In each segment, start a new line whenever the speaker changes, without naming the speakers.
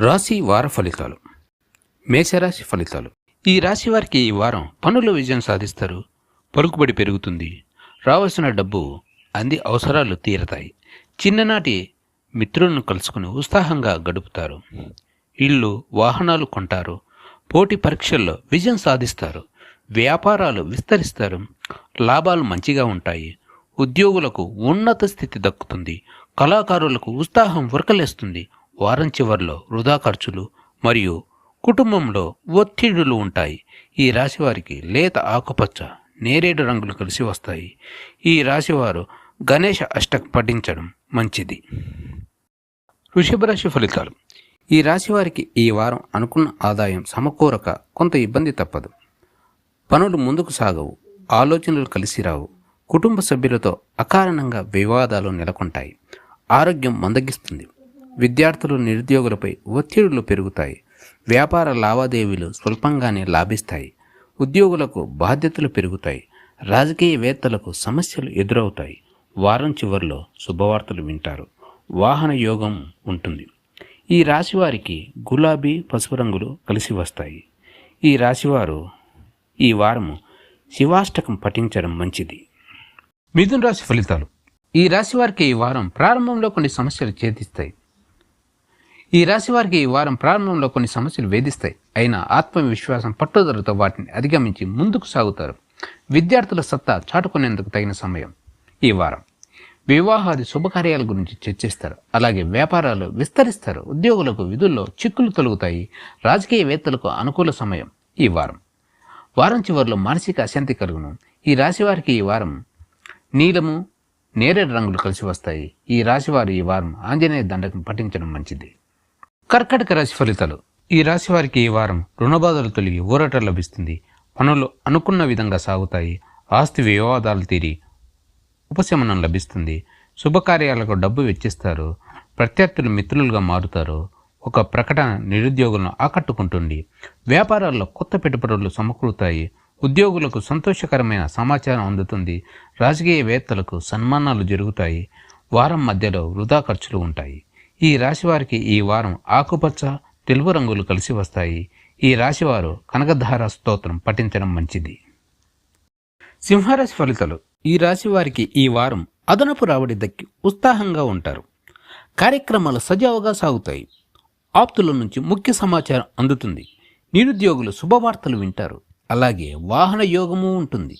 రాశి వార ఫలితాలు. మేషరాశి ఫలితాలు. ఈ రాశి వారికి ఈ వారం పనుల్లో విజయం సాధిస్తారు. పలుకుబడి పెరుగుతుంది. రావాల్సిన డబ్బు అంది అవసరాలు తీరతాయి. చిన్ననాటి మిత్రులను కలుసుకుని ఉత్సాహంగా గడుపుతారు. ఇళ్ళు వాహనాలు కొంటారు. పోటీ పరీక్షల్లో విజయం సాధిస్తారు. వ్యాపారాలు విస్తరిస్తారు. లాభాలు మంచిగా ఉంటాయి. ఉద్యోగులకు ఉన్నత స్థితి దక్కుతుంది. కళాకారులకు ఉత్సాహం ఉరకలేస్తుంది. వారం చివరిలో వృధా ఖర్చులు మరియు కుటుంబంలో ఒత్తిడులు ఉంటాయి. ఈ రాశివారికి లేత ఆకుపచ్చ నేరేడు రంగులు కలిసి వస్తాయి. ఈ రాశివారు గణేష అష్టక్ పఠించడం మంచిది. వృషభ రాశి ఫలితాలు. ఈ రాశి వారికి ఈ వారం అనుకున్న ఆదాయం సమకూరక కొంత ఇబ్బంది తప్పదు. పనులు ముందుకు సాగవు ఆలోచనలు కలిసి రావు. కుటుంబ సభ్యులతో అకారణంగా వివాదాలు నెలకొంటాయి. ఆరోగ్యం మందగిస్తుంది. విద్యార్థులు నిరుద్యోగులపై ఒత్తిడులు పెరుగుతాయి. వ్యాపార లావాదేవీలు స్వల్పంగానే లాభిస్తాయి. ఉద్యోగులకు బాధ్యతలు పెరుగుతాయి. రాజకీయవేత్తలకు సమస్యలు ఎదురవుతాయి. వారం చివరిలో శుభవార్తలు వింటారు. వాహన యోగం ఉంటుంది. ఈ రాశివారికి గులాబీ పసుపు రంగులు కలిసి వస్తాయి. ఈ రాశివారు ఈ వారము శివాష్టకం పఠించడం మంచిది. మిథున్ రాశి ఫలితాలు. ఈ రాశి వారికి ఈ వారం ప్రారంభంలో కొన్ని సమస్యలు ఛేదిస్తాయి. ఈ రాశి వారికి ఈ వారం ప్రారంభంలో కొన్ని సమస్యలు వేధిస్తాయి. అయినా ఆత్మవిశ్వాసం పట్టుదలతో వాటిని అధిగమించి ముందుకు సాగుతారు. విద్యార్థుల సత్తా చాటుకునేందుకు తగిన సమయం ఈ వారం. వివాహాది శుభకార్యాల గురించి చర్చిస్తారు. అలాగే వ్యాపారాలు విస్తరిస్తారు. ఉద్యోగులకు విధుల్లో చిక్కులు తొలుగుతాయి. రాజకీయవేత్తలకు అనుకూల సమయం ఈ వారం. వారం చివరిలో మానసిక అశాంతి కలుగును. ఈ రాశి వారికి ఈ వారం నీలము నేరేడు రంగులు కలిసి వస్తాయి. ఈ రాశివారు ఈ వారం ఆంజనేయ దండకం పఠించడం మంచిది. కర్కటక రాశి ఫలితాలు. ఈ రాశి వారికి ఈ వారం రుణబాధలు తొలగి ఊరట లభిస్తుంది. పనులు అనుకున్న విధంగా సాగుతాయి. ఆస్తి వివాదాలు తీరి ఉపశమనం లభిస్తుంది. శుభకార్యాలకు డబ్బు వెచ్చిస్తారు. ప్రత్యర్థులు మిత్రులుగా మారుతారు. ఒక ప్రకటన నిరుద్యోగులను ఆకట్టుకుంటుంది. వ్యాపారాల్లో కొత్త పెట్టుబడులు సమకూరుతాయి. ఉద్యోగులకు సంతోషకరమైన సమాచారం అందుతుంది. రాజకీయవేత్తలకు సన్మానాలు జరుగుతాయి. వారం మధ్యలో వృధా ఖర్చులు ఉంటాయి. ఈ రాశివారికి ఈ వారం ఆకుపచ్చ తెలుపు రంగులు కలిసి వస్తాయి. ఈ రాశివారు కనకధార స్తోత్రం పఠించడం మంచిది. సింహరాశి ఫలితాలు. ఈ రాశి వారికి ఈ వారం అదనపు రాబడి దక్కి ఉత్సాహంగా ఉంటారు. కార్యక్రమాలు సజావుగా సాగుతాయి. ఆప్తుల నుంచి ముఖ్య సమాచారం అందుతుంది. నిరుద్యోగులు శుభవార్తలు వింటారు. అలాగే వాహన యోగము ఉంటుంది.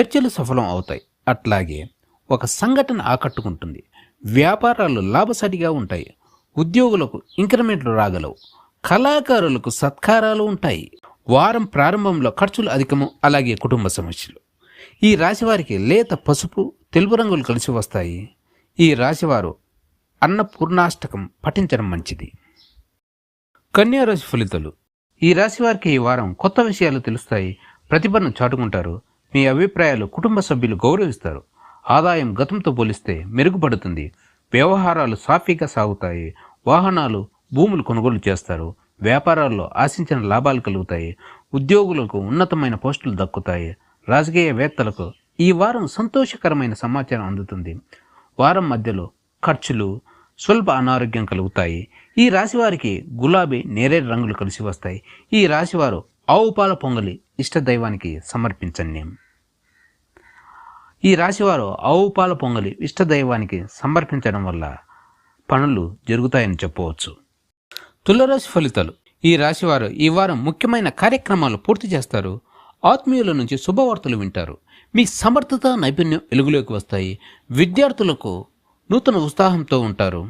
చర్చలు సఫలం అవుతాయి. అట్లాగే ఒక సంఘటన ఆకట్టుకుంటుంది. వ్యాపారాలు లాభసాటిగా ఉంటాయి. ఉద్యోగులకు ఇంక్రిమెంట్లు రాగలవు. కళాకారులకు సత్కారాలు ఉంటాయి. వారం ప్రారంభంలో ఖర్చులు అధికము అలాగే కుటుంబ సమస్యలు. ఈ రాశివారికి లేత పసుపు తెలుపు రంగులు కలిసి వస్తాయి. ఈ రాశివారు అన్నపూర్ణాష్టకం పఠించడం మంచిది. కన్యా రాశి ఫలితాలు. ఈ రాశి వారికి ఈ వారం కొత్త విషయాలు తెలుస్తాయి. ప్రతిభను చాటుకుంటారు. మీ అభిప్రాయాలు కుటుంబ సభ్యులు గౌరవిస్తారు. ఆదాయం గతంతో పోలిస్తే మెరుగుపడుతుంది. వ్యవహారాలు సాఫీగా సాగుతాయి. వాహనాలు భూములు కొనుగోలు చేస్తారు. వ్యాపారాల్లో ఆశించిన లాభాలు కలుగుతాయి. ఉద్యోగులకు ఉన్నతమైన పోస్టులు దక్కుతాయి. రాజకీయవేత్తలకు ఈ వారం సంతోషకరమైన సమాచారం అందుతుంది. వారం మధ్యలో ఖర్చులు స్వల్ప అనారోగ్యం కలుగుతాయి. ఈ రాశివారికి గులాబీ నేరేడు రంగులు కలిసి వస్తాయి. ఈ రాశివారు ఆవు పాల పొంగలి ఇష్టదైవానికి సమర్పించండి. ఈ రాశివారు ఆవు పాల పొంగలి ఇష్టదైవానికి సమర్పించడం వల్ల పనులు జరుగుతాయని చెప్పవచ్చు. తులరాశి ఫలితాలు. ఈ రాశివారు ఈ వారం ముఖ్యమైన కార్యక్రమాలు పూర్తి చేస్తారు. ఆత్మీయుల నుంచి శుభవార్తలు వింటారు. మీ సమర్థత నైపుణ్యం వెలుగులోకి వస్తాయి. విద్యార్థులకు నూతన ఉత్సాహంతో ఉంటారు.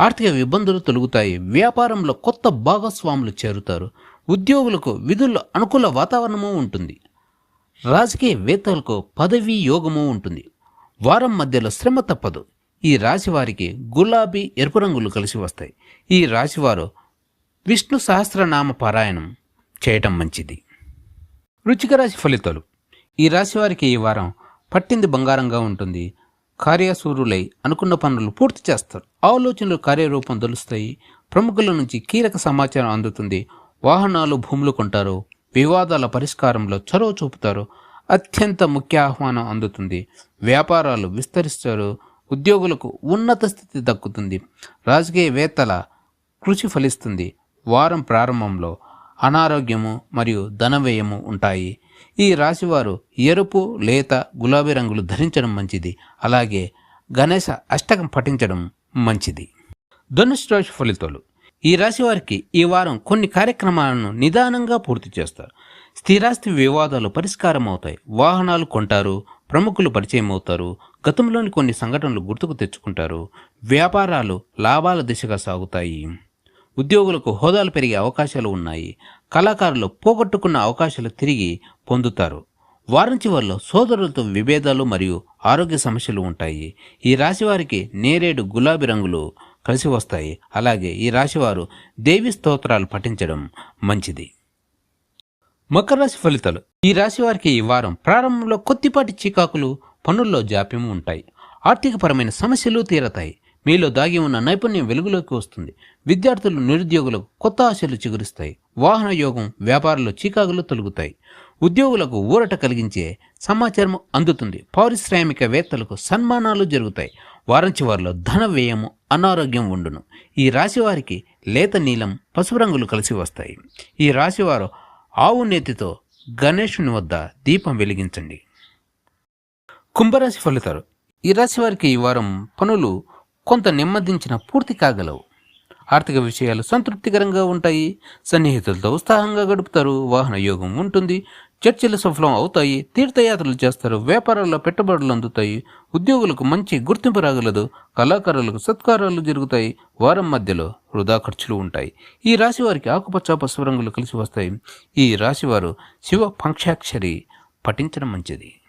ఆర్థిక ఇబ్బందులు తొలుగుతాయి. వ్యాపారంలో కొత్త భాగస్వాములు చేరుతారు. ఉద్యోగులకు విధుల్లో అనుకూల వాతావరణము ఉంటుంది. రాజకీయవేత్తలకు పదవీ యోగము ఉంటుంది. వారం మధ్యలో శ్రమ తప్పదు. ఈ రాశివారికి గులాబీ ఎరుపు రంగులు కలిసి వస్తాయి. ఈ రాశివారు విష్ణు సహస్రనామ పారాయణం చేయటం మంచిది. వృచ్చిక రాశి ఫలితాలు. ఈ రాశి వారికి ఈ వారం పట్టింది బంగారంగా ఉంటుంది. కార్యసూరులై అనుకున్న పనులు పూర్తి చేస్తారు. ఆలోచనలు కార్యరూపం దొలుస్తాయి. ప్రముఖుల నుంచి కీలక సమాచారం అందుతుంది. వాహనాలు భూములు కొంటారు. వివాదాల పరిష్కారంలో చొరవ చూపుతారు. అత్యంత ముఖ్య ఆహ్వానం అందుతుంది. వ్యాపారాలు విస్తరిస్తారు. ఉద్యోగులకు ఉన్నత స్థితి దక్కుతుంది. రాజకీయవేత్తల కృషి ఫలిస్తుంది. వారం ప్రారంభంలో అనారోగ్యము మరియు ధనవ్యయము ఉంటాయి. ఈ రాశివారు ఎరుపు లేత గులాబీ రంగులు ధరించడం మంచిది. అలాగే గణేశ అష్టకం పఠించడం మంచిది. ధనుష్ రాశి ఫలితాలు. ఈ రాశి వారికి ఈ వారం కొన్ని కార్యక్రమాలను నిదానంగా పూర్తి చేస్తారు. స్థిరాస్తి వివాదాలు పరిష్కారం అవుతాయి వాహనాలు కొంటారు ప్రముఖులు పరిచయం అవుతారు గతంలోని కొన్ని సంఘటనలు గుర్తుకు తెచ్చుకుంటారు. వ్యాపారాలు లాభాల దిశగా సాగుతాయి. ఉద్యోగులకు హోదాలు పెరిగే అవకాశాలు ఉన్నాయి. కళాకారులు పోగొట్టుకున్న అవకాశాలు తిరిగి పొందుతారు. వారం చివరిలో సోదరులతో విభేదాలు మరియు ఆరోగ్య సమస్యలు ఉంటాయి. ఈ రాశి వారికి నేరేడు గులాబీ రంగులు కలిసి వస్తాయి. అలాగే ఈ రాశివారు దేవి స్తోత్రాలు పఠించడం మంచిది. మకర రాశి ఫలితాలు. ఈ రాశి వారికి ఈ వారం ప్రారంభంలో కొద్దిపాటి చికాకులు పనుల్లో జాప్యం ఉంటాయి. ఆర్థికపరమైన సమస్యలు తీరతాయి. మీలో దాగి ఉన్న నైపుణ్యం వెలుగులోకి వస్తుంది. విద్యార్థులు నిరుద్యోగులకు కొత్త ఆశలు చిగురిస్తాయి. వాహన యోగం వ్యాపారంలో చికాకులు తొలుగుతాయి. ఉద్యోగులకు ఊరట కలిగించే సమాచారం అందుతుంది. పారిశ్రామికవేత్తలకు సన్మానాలు జరుగుతాయి. వారం చివరిలో ధన వ్యయము అనారోగ్యం ఉండును. ఈ రాశి వారికి లేత నీలం పసుపు రంగులు కలిసి వస్తాయి. ఈ రాశివారు ఆవు నేతితో గణేశుని వద్ద దీపం వెలిగించండి. కుంభరాశి ఫలితాలు. ఈ రాశి వారికి ఈ వారం పనులు కొంత నెమ్మదించిన పూర్తి కాగలవు. ఆర్థిక విషయాలు సంతృప్తికరంగా ఉంటాయి. సన్నిహితులతో ఉత్సాహంగా గడుపుతారు. వాహన యోగం ఉంటుంది. చర్చలు సఫలం అవుతాయి తీర్థయాత్రలు చేస్తారు వ్యాపారాల్లో పెట్టుబడులు అందుతాయి ఉద్యోగులకు మంచి గుర్తింపు రాగలదు కళాకారులకు సత్కారాలు జరుగుతాయి వారం మధ్యలో వృధా ఖర్చులు ఉంటాయి. ఈ రాశి వారికి ఆకుపచ్చ పసుపు రంగులు కలిసి వస్తాయి. ఈ రాశివారు శివ పంక్షాక్షరి పఠించడం మంచిది.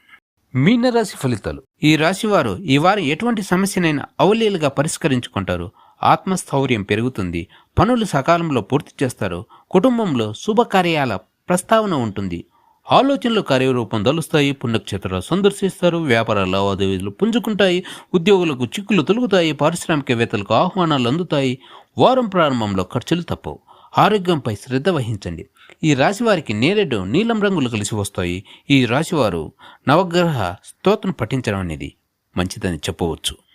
మీనరాశి ఫలితాలు. ఈ రాశివారు ఈ వారం ఎటువంటి సమస్యనైనా అవలీలుగా పరిష్కరించుకుంటారు. ఆత్మస్థౌర్యం పెరుగుతుంది. పనులు సకాలంలో పూర్తి చేస్తారు. కుటుంబంలో శుభకార్యాల ప్రస్తావన ఉంటుంది. ఆలోచనలు కార్యరూపం దలుస్తాయి పుణ్యక్షేత్రాలు సందర్శిస్తారు వ్యాపార లావాదేవీలు పుంజుకుంటాయి ఉద్యోగులకు చిక్కులు తొలుగుతాయి పారిశ్రామికవేత్తలకు ఆహ్వానాలు అందుతాయి. వారం ప్రారంభంలో ఖర్చులు తప్పవు. ఆరోగ్యంపై శ్రద్ధ వహించండి. ఈ రాశివారికి నేరేడు నీలం రంగులు కలిసి వస్తాయి. ఈ రాశివారు నవగ్రహ స్తోత్రం పఠించడం అనేది మంచిదని చెప్పవచ్చు.